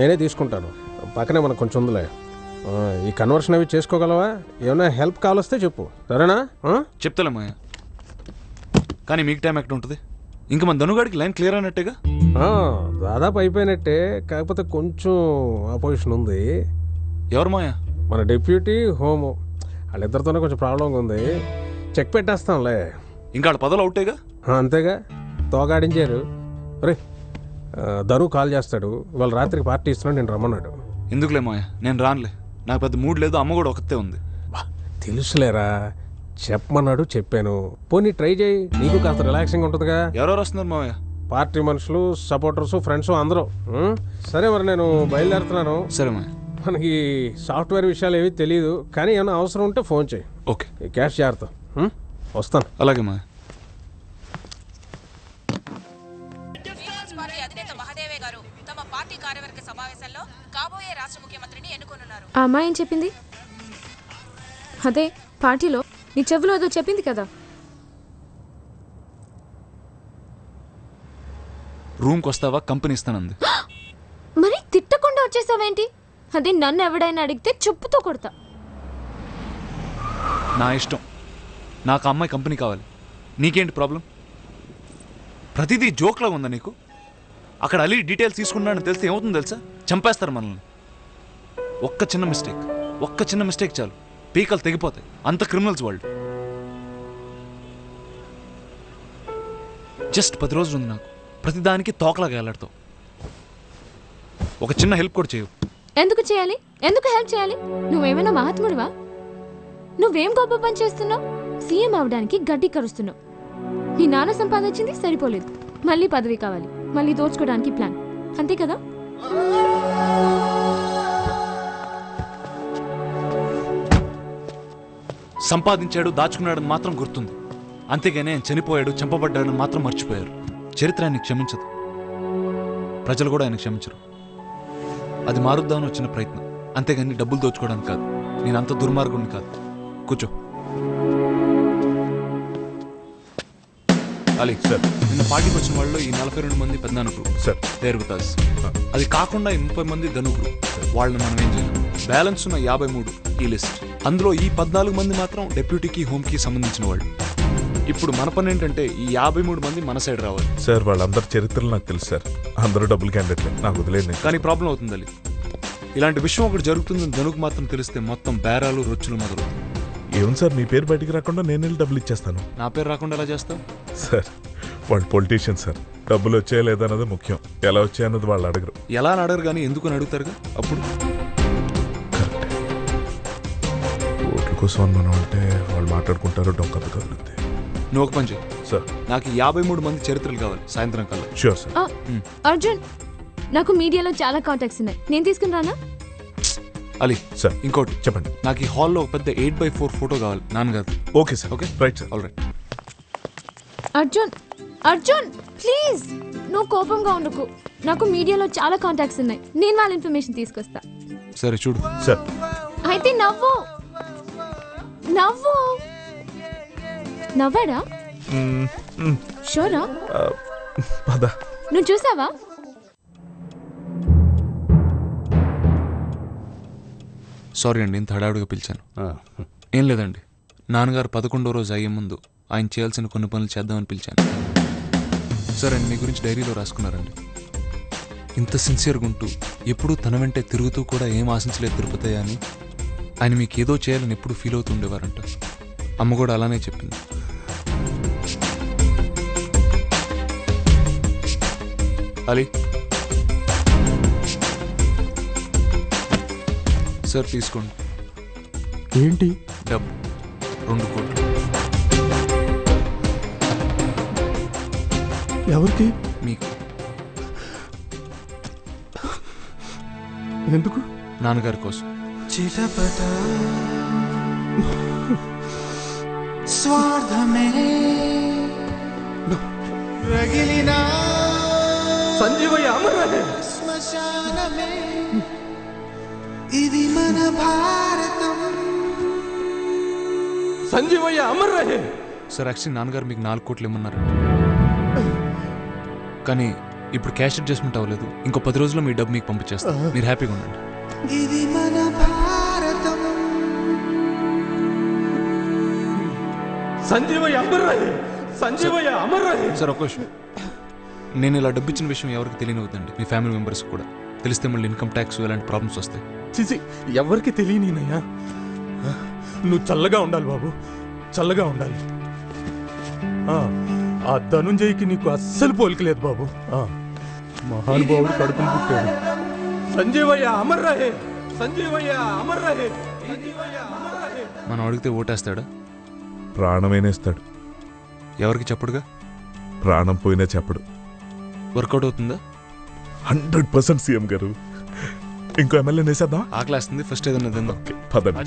నేనే తీసుకుంటాను. పక్కనే మనకు కొంచెం ఉందిలే. ఈ కన్వర్షన్ అవి చేసుకోగలవా? ఏమైనా హెల్ప్ కావాలొస్తే చెప్పు. సరేనా? ఆ? చెప్తలే మాయ. కానీ మీకు టైం ఎక్కడ ఉంటుంది? ఇంకా మన ధనుగాడికి లైన్ క్లియర్ అయినట్టేగా? దాదాపు అయిపోయినట్టే కాకపోతే కొంచెం ఆపోజిషన్ ఉంది. ఎవరు మాయ? మన డిప్యూటీ హోము. వాళ్ళిద్దరితోనే కొంచెం ప్రాబ్లంగా ఉంది. చెక్ పెట్టేస్తాంలే. ఇంకా వాళ్ళ పదవులు అవుటేగా? అంతేగా. తోగాడించారు. రే ధను కాల్ చేస్తాడు. ఇవాళ రాత్రికి పార్టీ ఇస్తున్నాడు నేను రమ్మన్నాడు. ఎందుకులే మాయ నేను రానులే. నాకు పెద్ద మూడ్ లేదు అమ్మ కూడా ఒకతే ఉంది. తెలుసులేరా చెప్పమన్నాడు చెప్పాను. పోనీ ట్రై చేయి నీకు కాస్త రిలాక్సింగ్ ఉంటుందిగా. ఎవరెవరు వస్తున్నారు మావయ్య? పార్టీ మనుషులు సపోర్టర్స్ ఫ్రెండ్స్ అందరూ. ఉం? సరే మరి నేను బయలుదేరుతున్నాను. సరే మాయ మనకి సాఫ్ట్వేర్ విషయాలు ఏవి తెలియదు కానీ ఏమైనా అవసరం ఉంటే ఫోన్ చేయి. ఓకే. ఈ క్యాష్ జాగ్రత్త. ఉం? వస్తాను. అలాగే మాయ పార్టీ అధినేత మహదేవే గారు తమ పార్టీ కార్యవర్గ సమావేశంలో కాబోయే రాష్ట్ర ముఖ్యమంత్రిని ఎన్నుకోనున్నారు. ఆ అమ్మాయి ఏం చెప్పింది? అదే పార్టీలో నీ చెవిలో ఏదో చెప్పింది కదా. రూమ్కి వస్తావా కంపెనీ ఇస్తానంది. మరి తిట్టకుండా వచ్చేసావేంటి? అదే నన్ను ఎవడైనా అడిగితే చెప్పుతో కొడతా. నా ఇష్టం. నాకు అమ్మాయి కంపెనీ కావాలి. నీకేంటి ప్రాబ్లం? ప్రతిదీ జోక్లా ఉందా నీకు? అక్కడ అలీ డీటెయిల్స్ తీసుకున్నాడని తెలిస్తే ఏమవుతుందో తెలుసా? చంపేస్తారు మనల్ని. ఒక్క చిన్న మిస్టేక్. ఒక్క చిన్న మిస్టేక్ చాలు. పీకలు తెగిపోతాయి. అంత క్రిమినల్స్ వాళ్ళు జస్ట్ పది రోజులు ఉంది నాకు. ప్రతిదానికి తోకలాగా వెళ్ళాడుతావు ఒక చిన్న హెల్ప్ కూడా చేయవు. ఎందుకు చేయాలి? ఎందుకు హెల్ప్ చేయాలి? నువ్వేమైనా మహాత్ముడివా? నువ్వేం గొప్ప పని చేస్తున్నావు? సీఎం అవడానికి గడ్డి కరుస్తున్నావు. నీ నాన్న సంపాదించింది సరిపోలేదు. మళ్ళీ పదవి కావాలి. మళ్ళీ దోచుకోవడానికి ప్లాన్ అంతే కదా? సంపాదించాడు దాచుకున్నాడని మాత్రం గుర్తుంది. అంతేగానే ఆయన చనిపోయాడు చంపబడ్డాడని మాత్రం మర్చిపోయారు. చరిత్ర ఆయన క్షమించదు. ప్రజలు కూడా ఆయన క్షమించరు. అది మారుద్దామని వచ్చిన ప్రయత్నం. అంతేగాని డబ్బులు దోచుకోవడానికి కాదు. నేను అంత దుర్మార్గుడిని కాదు. కూర్చో. అలీ సార్ నిన్న పార్టీకి వచ్చిన వాళ్ళు ఈ నలభై రెండు మంది పెద్ద గ్రూప్ సార్ దేర్ విత్. అది కాకుండా ఈ ముప్పై మంది ధను గ్రూప్ వాళ్ళని మనం ఏం చేయలేం? బ్యాలెన్స్ ఉన్న యాభై మూడు ఈ లిస్ట్ అందులో ఈ పద్నాలుగు మంది మాత్రం డెప్యూటీకి హోమ్కి సంబంధించిన వాళ్ళు. ఇప్పుడు మన పని ఏంటంటే ఈ యాభై మూడు మంది మన సైడ్ రావాలి. సార్ వాళ్ళందరి చరిత్రలు నాకు తెలుసు సార్ అందరూ డబ్బులు క్యాండిడేట్లే నాకు వదిలేదు కానీ ప్రాబ్లం అవుతుంది అది ఇలాంటి విషయం ఒకటి జరుగుతుందని ధనుకు మాత్రం తెలిస్తే మొత్తం బేరాలు రొచ్చులు మొదలు ఏం సార్ మీ పేరు బయటికి రాకుండా నేను వెళ్ళి డబ్బులు ఇచ్చేస్తాను. నా పేరు రాకుండా ఎలా చేస్తావు? సార్ వాళ్ళు పొలిటీషియన్ సార్. డబ్బులు వచ్చాయా లేదా అన్నది ముఖ్యం. ఎలా వచ్చాయన్నది వాళ్ళు అడగరు. ఎలా అని అడగరు కానీ ఎందుకు అని అడుగుతారుగా? అప్పుడు? కరెక్ట్ ఓట్ల కోసం అని మనం అంటే వాళ్ళు మాట్లాడుకుంటారు డొంక కదులుద్ది. నువ్వు ఒక పని చేయి సార్. నాకు యాభై మూడు మంది చరిత్రలు కావాలి సాయంత్రం కల్లా. షూర్ సార్ ఆ, అర్జున్ నాకు మీడియాలో చాలా కాంటాక్ట్స్ ఉన్నాయి. నేను తీసుకుని రానా? అలీ సార్. ఇంకోటి. చెప్పండి. నాకు ఈ హాల్లో పెద్ద ఎయిట్ బై ఫోర్ ఫోటో కావాలి. నాన్నగారు. Okay sir. Okay? Right sir. All right Arjun Arjun please. నువ్వు కోపంగా ఉండకు. నాకు మీడియాలో చాలా కాంటాక్ట్స్ ఉన్నాయి. నేను వాళ్ళ ఇన్ఫర్మేషన్ తీసుకొస్తా. సరే చూడు. సార్. అయితే నవ్వు. నవ్వు. నవ్వాడా? షోరా? నువ్వు చూసావా? సారీ అండి ఇంత హడావుడిగా పిలిచాను. ఏం లేదండి. నాన్నగారు పదకొండో రోజు అయ్యే ముందు ఆయన చేయాల్సిన కొన్ని పనులు చేద్దామని పిలిచాను. సరే అండి మీ గురించి డైరీలో రాసుకున్నారండి. ఇంత సిన్సియర్గా ఉంటూ ఎప్పుడూ తన వెంటే తిరుగుతూ కూడా ఏం ఆశించలేదు తిరుపతి అని ఆయన మీకు ఏదో చేయాలని ఎప్పుడు ఫీల్ అవుతూ ఉండేవారంట. అమ్మ కూడా అలానే చెప్పింది. అలీ. సార్ తీసుకోండి. ఏంటి? డబ్బు. రెండు కోట్లు. ఎవరికి? మీకు. ఎందుకు? నాన్నగారి కోసం. చిటపట. స్వార్థమే. రగిలిన. సంజీవయ్య అమర్ శ్మశానమే. సంజీవయ్య అమర్ రహే సార్ యాక్చువల్లీ నాన్నగారు మీకు నాలుగు కోట్లు ఇమ్మన్నారు కానీ ఇప్పుడు క్యాష్ అడ్జస్ట్మెంట్ అవ్వలేదు. ఇంకో పది రోజుల్లో మీ డబ్బు మీకు పంపించేస్తాను మీరు హ్యాపీగా ఉండండి. ఇది మన భారతం. సంజీవయ్య అమర్ రహే సంజీవయ్య అమర్ రహే సార్ ఒక విషయం నేను ఇలా డబ్బు ఇచ్చిన విషయం ఎవరికి తెలియనివద్దండి మీ ఫ్యామిలీ మెంబర్స్ కూడా. తెలిస్తే మళ్ళీ ఇన్కమ్ ట్యాక్స్ ఇలాంటి ప్రాబ్లమ్స్ వస్తాయి. చిచి ఎవరికి తెలియనీనయ్యా నువ్వు చల్లగా ఉండాలి బాబు. చల్లగా ఉండాలి. ఆ, ఆ ధనుంజయ్కి నీకు అస్సలు పోలికలేదు బాబు. ఆ, మహానుభావుడు కడుపును పుట్టాడు. సంజీవయ్య అమర్ రహే సంజీవయ్య అమర్ రహే మనం అడిగితే ఓటేస్తాడా? ప్రాణమేనేస్తాడు ఎవరికి చెప్పడుగా? ప్రాణం పోయినా చెప్పడు. వర్కౌట్ అవుతుందా? హండ్రెడ్ పర్సెంట్ సీఎం గారు. ఇంకో ఎమ్మెల్యే వేసేద్దాం ఆకలేస్తుంది ఫస్ట్ ఏదన్నా తిందాం. పదండి.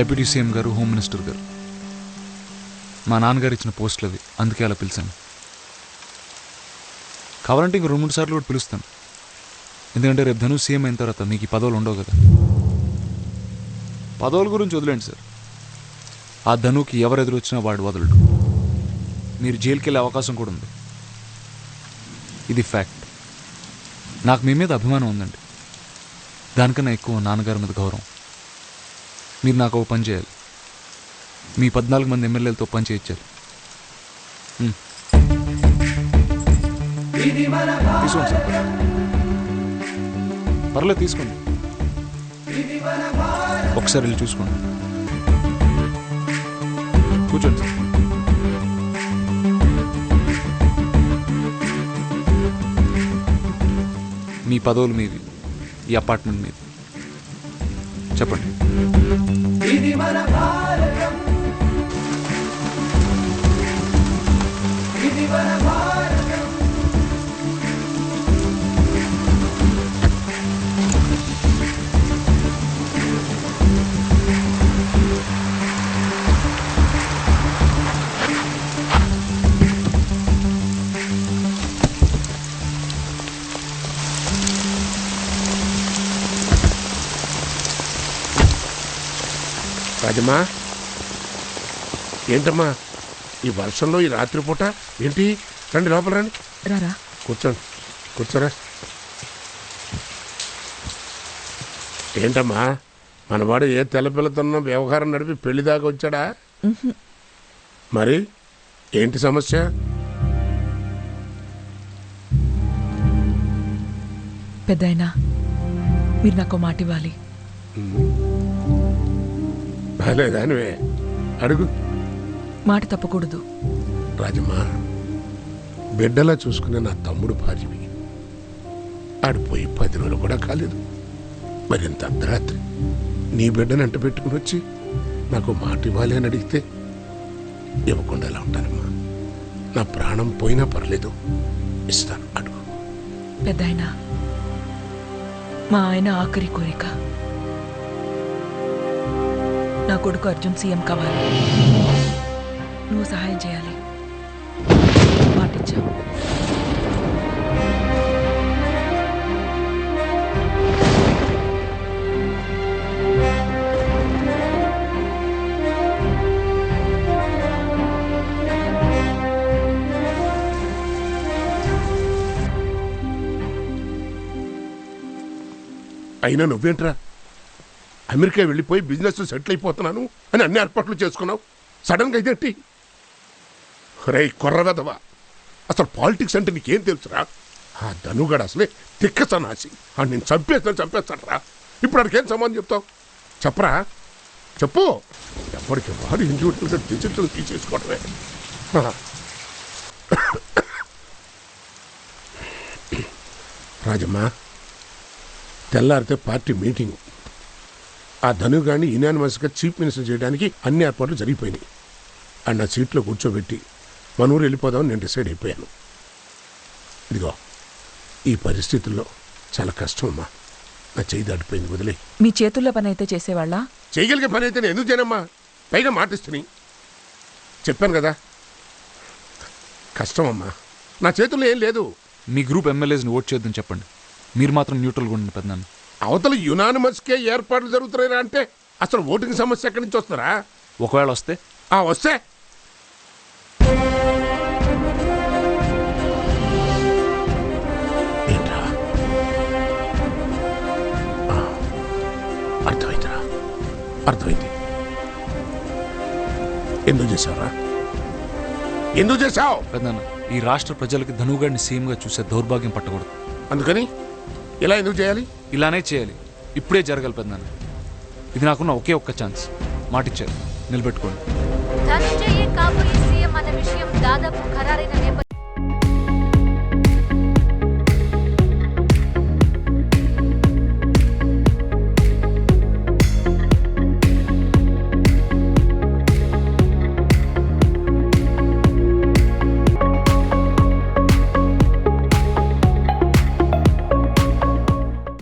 డెప్యూటీ సీఎం గారు హోమ్ మినిస్టర్ గారు. మా నాన్నగారు ఇచ్చిన పోస్టులు అవి. అందుకే అలా పిలిచాను. కావాలంటే ఇంక రెండు మూడు సార్లు కూడా పిలుస్తాను. ఎందుకంటే రేపు ధను సీఎం అయిన తర్వాత మీకు ఈ పదవులు ఉండవు కదా. పదవుల గురించి వదిలేండి సార్. ఆ ధనుకి ఎవరు ఎదురొచ్చినా వాడు వదలడు. మీరు జైలుకి వెళ్ళే అవకాశం కూడా ఉంది. ఇది ఫ్యాక్ట్. నాకు మీ మీద అభిమానం ఉందండి. దానికన్నా ఎక్కువ నాన్నగారి మీద గౌరవం. మీరు నాకు ఒక పని చేయాలి. మీ పద్నాలుగు మంది ఎమ్మెల్యేలతో పని చేయించాలి. తీసుకోండి సార్. పర్లేదు తీసుకోండి. ఒకసారి వెళ్ళి చూసుకోండి. కూర్చోండి సార్. మీ పదవులు మీవి ఈ అపార్ట్మెంట్ మీది. చెప్పండి. ఇది మన రాజమ్మా ఏంటమ్మా ఈ వర్షంలో ఈ రాత్రిపూట ఏంటి? రండి లోపల రండి. రారా. కూర్చోండి కూర్చోరా. ఏంటమ్మా మనవాడు ఏ తెల్లపిల్లతోనో వ్యవహారం నడిపి పెళ్ళి దాకా వచ్చాడా? మరి ఏంటి సమస్య? పెద్దాయనా మీరు నాకు మాట ఇవ్వాలి. అడుగు. మాట తప్పకూడదు. రాజమ్మా బిడ్డలా చూసుకునే నా తమ్ముడు భార్యవి ఆడిపోయి పది రోజులు కూడా కాలేదు. మరి ఇంత అర్ధరాత్రి నీ బిడ్డని అంట పెట్టుకుని వచ్చి నాకు మాట ఇవ్వాలి అని అడిగితే ఇవ్వకుండా ఎలా ఉంటానమ్మా నా ప్రాణం పోయినా పర్లేదు. ఇస్తాను అడుగు. పెద్దాయనా మా ఆయన ఆఖరి కోరిక. నా కొడుకు అర్జున్ సీఎం కావాలి. నువ్వు సహాయం చేయాలి. పాటించావు అయినా నువ్వేంట్రా? అమెరికా వెళ్ళిపోయి బిజినెస్ సెటిల్ అయిపోతున్నాను అని అన్ని ఏర్పాట్లు చేసుకున్నావు. సడన్గా ఇదేంటి? రే కొర్రవెదవా. అసలు పాలిటిక్స్ అంటే నీకేం తెలుసురా? ఆ ధనుగాడు అసలే తిక్క సన్నాసి. ఆ నేను చంపేస్తాను చంపేస్తాను రా ఇప్పుడు అడికేం సమాధానం చెప్తావు? చెప్పరా? చెప్పు. ఎప్పటికి వాడు ఇండివిజువల్గా డిజిటల్ తీసేసుకోవడమే రాజమ్మ తెల్లారితే పార్టీ మీటింగ్. ఆ ధనుగాన్ని యునానిమస్గా చీఫ్ మినిస్టర్ చేయడానికి అన్ని ఏర్పాట్లు జరిగిపోయినాయి. ఆ నా సీట్లో కూర్చోబెట్టి మన ఊరు వెళ్ళిపోదామని నేను డిసైడ్ అయిపోయాను. ఇదిగో ఈ పరిస్థితుల్లో చాలా కష్టం అమ్మా. నా చేయి దాటిపోయింది వదిలే మీ చేతుల్లో పని అయితే చేసేవాళ్ళ? చేయగలిగే పని అయితే నేను ఎందుకు చేయనమ్మా? పైగా మాటిస్తుని చెప్పాను కదా. కష్టం అమ్మా. నా చేతుల్లో ఏం లేదు. మీ గ్రూప్ ఎమ్మెల్యేస్ని ఓట్ చేయొద్దని చెప్పండి. మీరు మాత్రం న్యూట్రల్గా ఉండండి పెద్దనాన్న. అవతల యునానిమస్కే ఏర్పాట్లు జరుగుతున్నాయిరా అంటే అసలు ఓటింగ్ సమస్య ఎక్కడి నుంచి వస్తారా ఒకవేళ వస్తే. ఆ వస్తే. ఏంట్రా? ఆ, అర్థమైందిరా. అర్థమైంది. ఎందుకు చేశావురా? ఎందుకు చేశావు? పెద్దనాన్న ఈ రాష్ట్ర ప్రజలకి ధనుగాడిని సీఎంగా చూసే దౌర్భాగ్యం పట్టకూడదు. అందుకని ఇలా ఎందుకు చేయాలి? ఇలానే చేయాలి. ఇప్పుడే జరగాలి పెద్దనాన్న. ఇది నాకున్న ఒకే ఒక్క ఛాన్స్. మాటిచ్చారు. నిలబెట్టుకోండి. ధనంజయే కాబోయే సీఎం అన్న విషయం దాదాపు ఖరారైన